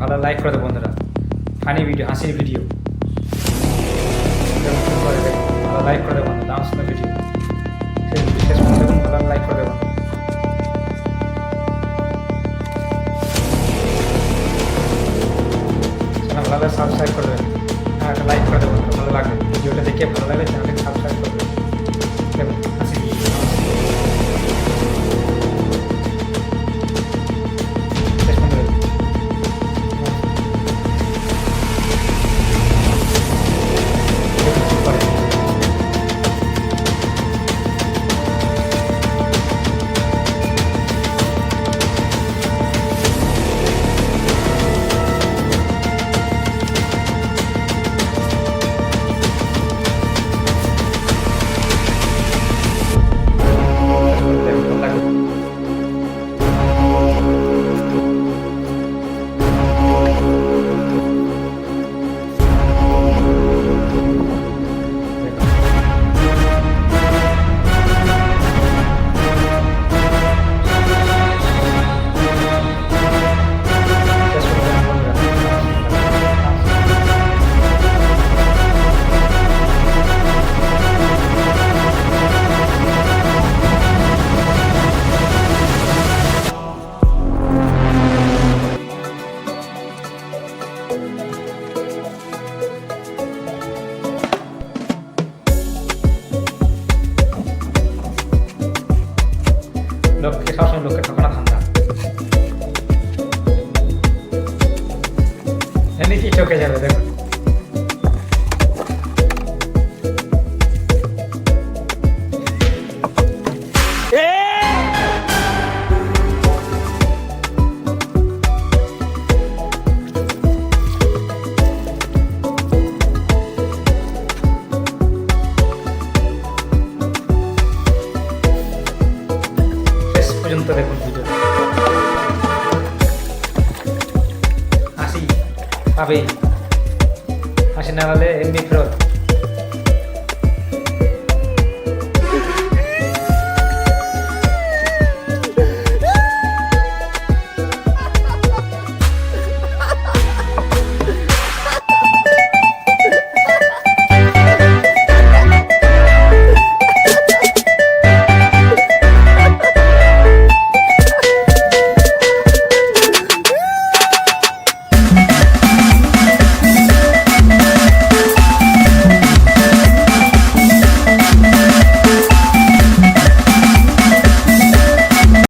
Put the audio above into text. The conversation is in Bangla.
ভালো লাইক করে দেবো বন্ধুরা। ফানি ভিডিও হাসির ভিডিও ভালো লাইক করে দেবো বন্ধুরা। ডান্স ভিডিও শেষ পর্যন্ত দেখুন। ভালো লাইক করে দেবো ভালো সাবস্ক্রাইব করে দেবেন। হ্যাঁ একটা লাইক করে দেবেন। ভালো লাগবে ভিডিওটা দেখে ভালো লাগলে চ্যানেলটাকে সাবস্ক্রাইব করে এমনি কি চোখে যাবে দেখো শেষ পর্যন্ত দেখুন ভিডিও হাসি পাবে হাসি না হলে এমনি ফেরত।